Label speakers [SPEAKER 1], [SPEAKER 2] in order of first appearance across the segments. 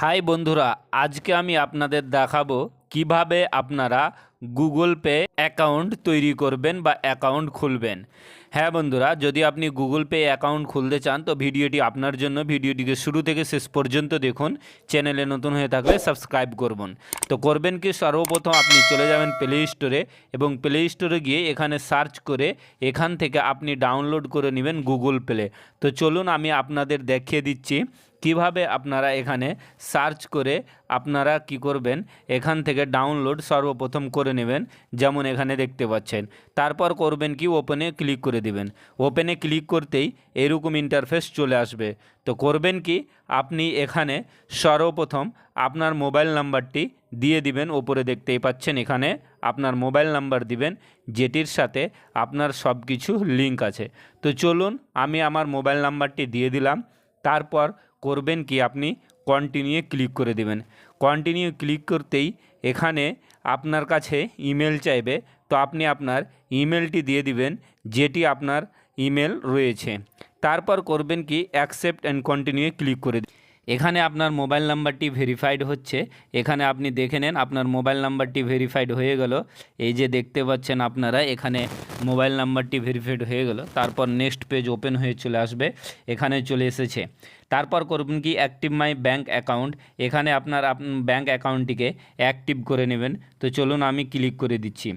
[SPEAKER 1] High বন্ধুরা, আজকে আমি আপনাদের দেখাবো কীভাবে আপনারা গুগল পে অ্যাকাউন্ট তৈরি করবেন বা অ্যাকাউন্ট খুলবেন। হ্যাঁ বন্ধুরা, যদি আপনি গুগল পে অ্যাকাউন্ট খুলতে চান, তো ভিডিওটি আপনার জন্য। ভিডিওটিকে শুরু থেকে শেষ পর্যন্ত দেখুন। চ্যানেলে নতুন হয়ে থাকলে সাবস্ক্রাইব করবেন তো করবেন কি? সর্বপ্রথম আপনি চলে যাবেন প্লে স্টোরে এবং প্লে স্টোরে গিয়ে এখানে সার্চ করে এখান থেকে আপনি ডাউনলোড করে নেবেন গুগল প্লে তো চলুন আমি আপনাদের দেখিয়ে দিচ্ছি কীভাবে আপনারা এখানে সার্চ করে আপনারা কি করবেন? এখান থেকে ডাউনলোড সর্বপ্রথম করে নেবেন, যেমন এখানে দেখতে পাচ্ছেন। তারপর করবেন কি? ওপেনে ক্লিক করে দিবেন। ওপেনে ক্লিক করতেই এরকম ইন্টারফেস চলে আসবে। তো করবেন কি? আপনি এখানে সর্বপ্রথম আপনার মোবাইল নাম্বারটি দিয়ে দিবেন, ওপরে দেখতেই পাচ্ছেন এখানে আপনার মোবাইল নাম্বার দিবেন, যেটির সাথে আপনার সব কিছু লিঙ্ক আছে। তো চলুন, আমি আমার মোবাইল নাম্বারটি দিয়ে দিলাম। তারপর করবেন কি? আপনি কন্টিনিউ ক্লিক করে দেবেন। কন্টিনিউ ক্লিক করতেই এখানে আপনার কাছে ইমেল চাইবে, তো আপনি আপনার ইমেলটি দিয়ে দিবেন, যেটি আপনার ইমেল রয়েছে তারপর করবেন কি অ্যাকসেপ্ট অ্যান্ড কন্টিনিউ ক্লিক করে। এখানে আপনার মোবাইল নাম্বারটি ভেরিফাইড হচ্ছে। এখানে আপনি দেখে নেন, আপনার মোবাইল নাম্বারটি ভেরিফাইড হয়ে গেল। এই যে দেখতে পাচ্ছেন আপনারা, এখানে মোবাইল নাম্বারটি ভেরিফাইড হয়ে গেল। তারপর নেক্সট পেজ ওপেন হয়ে চলে আসবে, এখানে চলে এসেছে। তারপর করবেন কি, অ্যাক্টিভ মাই ব্যাঙ্ক অ্যাকাউন্ট। এখানে আপনার ব্যাঙ্ক অ্যাকাউন্টটিকে অ্যাক্টিভ করে নেবেন। তো চলুন আমি ক্লিক করে দিচ্ছি।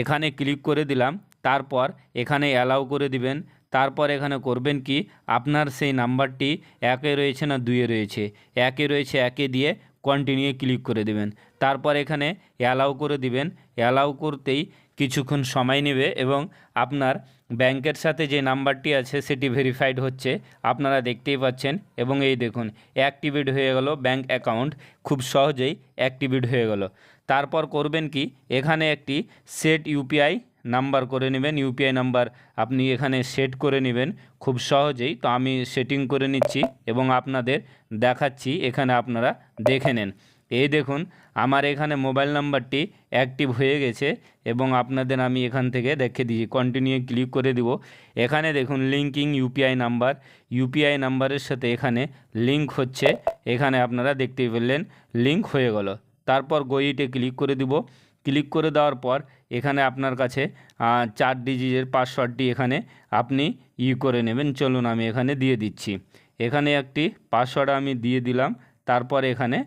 [SPEAKER 1] এখানে ক্লিক করে দিলাম, তারপর এখানে অ্যালাউ করে দিবেন। তারপর এখানে করবেন কি? আপনার সেই নাম্বারটি একে রয়েছে না দুইয়ে রয়েছে? একে রয়েছে একে দিয়ে কন্টিনিউ ক্লিক করে দেবেন। তারপর এখানে অ্যালাউ করে দিবেন। অ্যালাউ করতেই কিছুক্ষণ সময় নেবে এবং আপনার ব্যাংকের সাথে যে নাম্বারটি আছে সেটি ভেরিফাইড হচ্ছে। আপনারা দেখতেই পাচ্ছেন এবং এই দেখুন অ্যাক্টিভেট হয়ে গেল ব্যাংক অ্যাকাউন্ট খুব সহজেই অ্যাক্টিভেট হয়ে গেল। তারপর করবেন কি? এখানে একটি সেট ইউপিআই নাম্বার করে নেবেন, ইউপিআই নাম্বার আপনি এখানে সেট করে নেবেন, খুব সহজেই। তো আমি সেটিং করে নিচ্ছি এবং আপনাদের দেখাচ্ছি, এখানে আপনারা দেখে নেন। এই দেখুন, আমার এখানে মোবাইল নাম্বারটি অ্যাক্টিভ হয়ে গেছে এবং আপনাদের আমি এখান থেকে দেখে দিই কন্টিনিউ ক্লিক করে দিব। এখানে দেখুন লিঙ্কিং ইউপিআই নাম্বার। ইউপিআই নাম্বারের সাথে এখানে লিঙ্ক হচ্ছে, এখানে আপনারা দেখতেই পেলেন লিঙ্ক হয়ে গেল। তারপর গইটে ক্লিক করে দিব। ক্লিক করে দেওয়ার পর এখানে আপনার কাছে চার ডিজিটের পাসওয়ার্ডটি এখানে আপনি ই করে নেবেন। চলুন আমি এখানে দিয়ে দিচ্ছি। এখানে একটি পাসওয়ার্ড আমি দিয়ে দিলাম, তারপর এখানে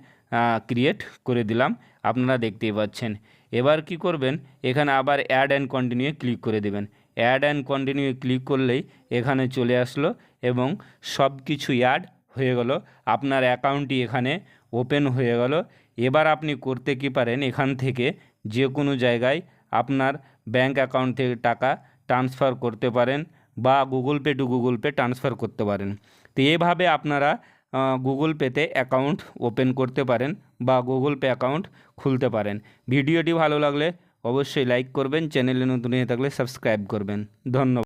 [SPEAKER 1] ক্রিয়েট করে দিলাম। আপনারা দেখতেই পাচ্ছেন। এবার কি করবেন? এখানে আবার অ্যাড অ্যান্ড কন্টিনিউ ক্লিক করে দেবেন। অ্যাড অ্যান্ড কন্টিনিউ ক্লিক করলেই এখানে চলে আসলো এবং সব কিছু অ্যাড হয়ে গেল। আপনার অ্যাকাউন্টটি এখানে ওপেন হয়ে গেল। এবার আপনি করতে কি পারেন? এখান থেকে যে কোনো জায়গায় আপনার ব্যাংক অ্যাকাউন্ট থেকে টাকা ট্রান্সফার করতে পারেন বা Google Pay to Google Pay transfer করতে পারেন। তো এভাবে আপনারা গুগল পেতে অ্যাকাউন্ট ওপেন করতে পারেন বা গুগল পে অ্যাকাউন্ট খুলতে পারেন। ভিডিওটি ভালো লাগলে অবশ্যই লাইক করবেন চ্যানেলে নতুন হয়ে থাকলে সাবস্ক্রাইব করবেন। ধন্যবাদ।